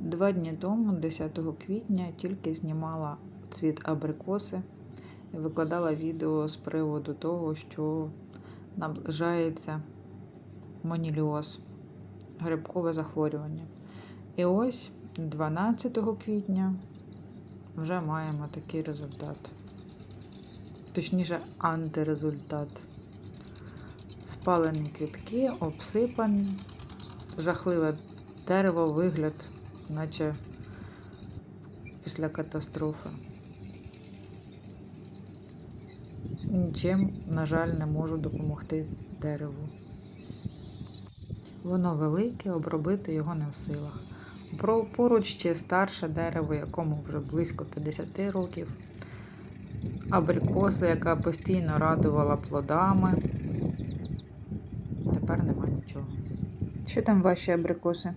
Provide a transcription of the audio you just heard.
Два дні тому, 10 квітня, тільки знімала цвіт абрикоси і викладала відео з приводу того, що наближається моніліоз, грибкове захворювання. І ось 12 квітня вже маємо такий результат. Точніше, антирезультат. Спалені квітки, обсипані, жахливе дерево, вигляд, наче після катастрофи. Нічим, на жаль, не можу допомогти дереву. Воно велике, обробити його не в силах. Поруч ще старше дерево, якому вже близько 50 років. Абрикоса, яка постійно радувала плодами. Тепер нема нічого. Що там ваші абрикоси?